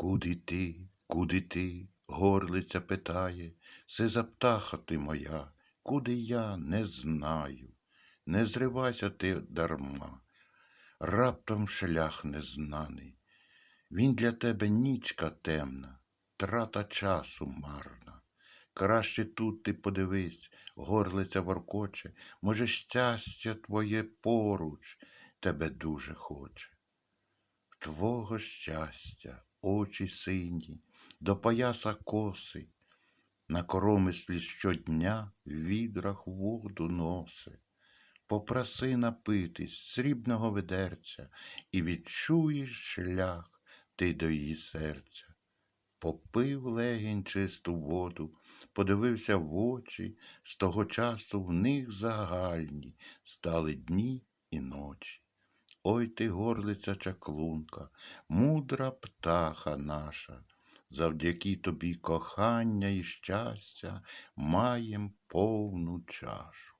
Куди ти, куди ти? горлиця питає, Сиза птаха ти моя, куди я не знаю. Не зривайся ти дарма, раптом шлях незнаний. Він для тебе нічка темна, трата часу марна. Краще тут ти подивись, горлиця воркоче, може, щастя твоє поруч тебе дуже хоче. Твого щастя, очі сині, до пояса коси, на коромислі щодня в відрах воду носи. Попроси напитись срібного ведерця і відчуєш шлях ти до її серця. Попив легінь чисту воду, подивився в очі, з того часу в них загальні стали дні. Ой ти, горлиця чаклунка, мудра птаха наша, завдяки тобі кохання і щастя маєм повну чашу.